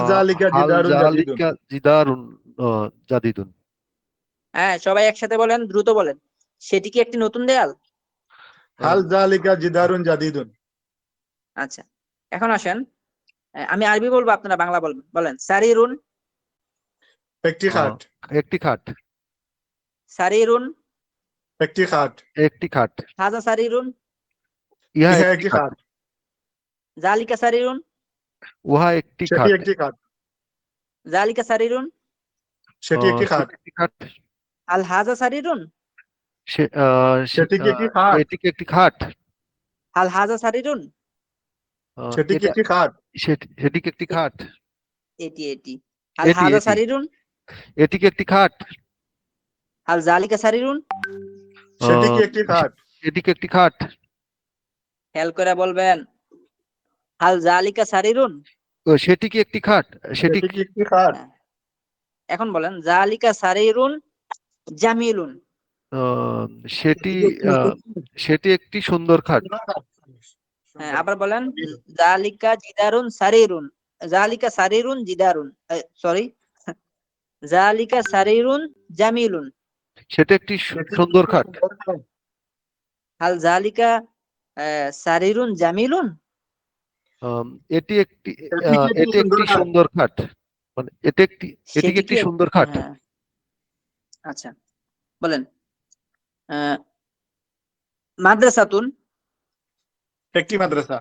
জাদিদুন জালিকা জিদারুন আহ, জাদিদুন হ্যাঁ সবাই একসাথে বলেন দ্রুত বলেন। সেটি কি একটি নতুন দেয়াল? হাল জালিকা জিদারুন জাদিদুন আচ্ছা এখন আসেন। আমি আরবি বলব আপনারা বাংলা বলবেন। বলেন সারিরুন। একটি খাট। একটি খাট। সারিরুন। একটি খাট। একটি খাট। হাজা সারিরুন। ইহা একটি খাট। জালিকা সারিরুন। উহা একটি সেটি খাট। একটি খাট। জালিকা সারিরুন? সেটি একটি খাট। সেটি একটি খাট। আল হাজা সারিরুন সেটি কি একটি খাট? এটি কি একটি খাট। আল হাজা সারিরুন সেটি কি একটি খাট? সেটি সেটি কি একটি খাট। এটি এটি। আল হাজা সারিরুন? এটি কি একটি খাট। আল জালিকা সারিরুন? সেটি কি একটি খাট? এটি কি একটি খাট। খেয়াল করে বলবেন। আল জালিকা সারিরুন? ও, সেটি কি একটি খাট? সেটি কি একটি খাট? এখন বলেন জালিকা সারিরুন জামিলুন। সেটি সেটি একটি সুন্দর খাট। হ্যাঁ আবার বলেন জালিকা জিদারুন সারিরুন। জালিকা সারিরুন জিদারুন। সরি। জালিকা সারিরুন জামিলুন। সেটি একটি সুন্দর খাট। হাল জালিকা আহ, সারিরুন জামিলুন? এটি একটি এটি একটি সুন্দর খাট। মানে এটি একটি এটি সেটি একটি সুন্দর খাট। হ্যাঁ। আচ্ছা বলেন। আহ, মাদ্রাসাতুন? একটি মাদ্রাসা।